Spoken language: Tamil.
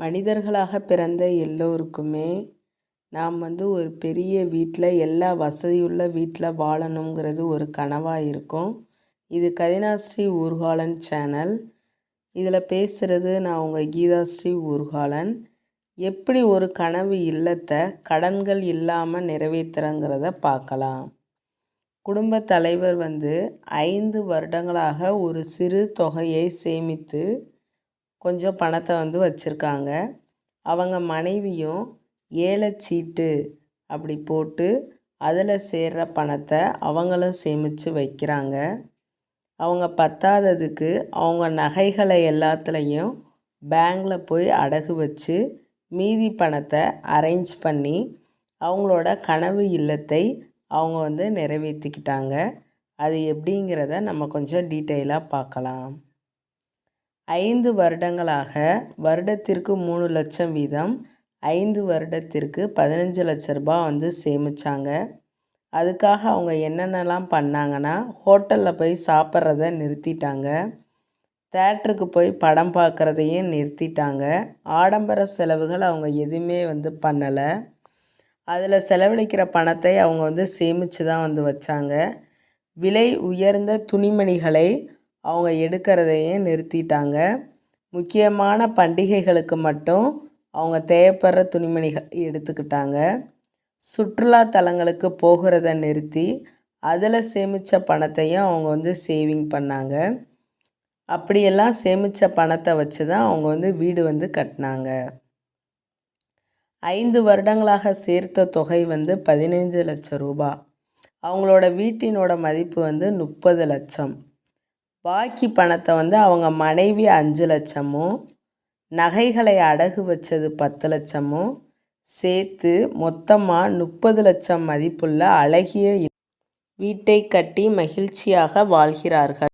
மனிதர்களாக பிறந்த எல்லோருக்குமே நாம் வந்து ஒரு பெரிய வீட்டில் எல்லா வசதியுள்ள வீட்டில் வாழணுங்கிறது ஒரு கனவாக இருக்கும். இது கதினாஸ்ரீ ஊர்காலன் சேனல். இதில் பேசுகிறது நான் உங்கள் கீதாஸ்ரீ ஊர்காலன். எப்படி ஒரு கனவு இல்லத்தை கடன்கள் இல்லாமல் நிறைவேற்றுறங்கிறத பார்க்கலாம். குடும்ப தலைவர் வந்து ஐந்து வருடங்களாக ஒரு சிறு தொகையை சேமித்து கொஞ்சம் பணத்தை வந்து வச்சுருக்காங்க. அவங்க மனைவியும் ஏலச்சீட்டு அப்படி போட்டு அதில் சேர்கிற பணத்தை அவங்களும் சேமித்து வைக்கிறாங்க. அவங்க பத்தாததுக்கு அவங்க நகைகளை எல்லாத்துலேயும் பேங்கில் போய் அடகு வச்சு மீதி பணத்தை அரேஞ்ச் பண்ணி அவங்களோட கனவு இல்லத்தை அவங்க வந்து நிறைவேற்றிக்கிட்டாங்க அது எப்படிங்கிறத நம்ம கொஞ்சம் டீட்டெயிலாக பார்க்கலாம். ஐந்து வருடங்களாக வருடத்திற்கு மூணு லட்சம் வீதம் ஐந்து வருடத்திற்கு பதினஞ்சு லட்ச ரூபாய் வந்து சேமித்தாங்க அதுக்காக அவங்க என்னென்னலாம் பண்ணாங்கன்னா ஹோட்டலில் போய் சாப்பிட்றத நிறுத்திட்டாங்க. தேட்டருக்கு போய் படம் பார்க்குறதையும் நிறுத்திட்டாங்க. ஆடம்பர செலவுகள் அவங்க எதுவுமே வந்து பண்ணலை. அதில் செலவழிக்கிற பணத்தை அவங்க வந்து சேமித்து தான் வந்து வச்சாங்க. விலை உயர்ந்த துணிமணிகளை அவங்க எடுக்கிறதையும் நிறுத்திட்டாங்க. முக்கியமான பண்டிகைகளுக்கு மட்டும் அவங்க தேவைப்படுற துணிமணிகள் எடுத்துக்கிட்டாங்க. சுற்றுலா தலங்களுக்கு போகிறத நிறுத்தி அதில் சேமித்த பணத்தையும் அவங்க வந்து சேவிங் பண்ணாங்க. அப்படியெல்லாம் சேமித்த பணத்தை வச்சு தான் அவங்க வந்து வீடு வந்து கட்டினாங்க. ஐந்து வருடங்களாக சேர்த்த தொகை வந்து பதினைஞ்சு லட்சம் ரூபா. அவங்களோட வீட்டினோட மதிப்பு வந்து முப்பது லட்சம். பாக்கி பணத்தை வந்து அவங்க மனைவி அஞ்சு லட்சமும் நகைகளை அடகு வச்சது பத்து லட்சமும் சேர்த்து மொத்தமாக முப்பது லட்சம் மதிப்புள்ள அழகிய வீட்டை கட்டி மகிழ்ச்சியாக வாழ்கிறார்கள்.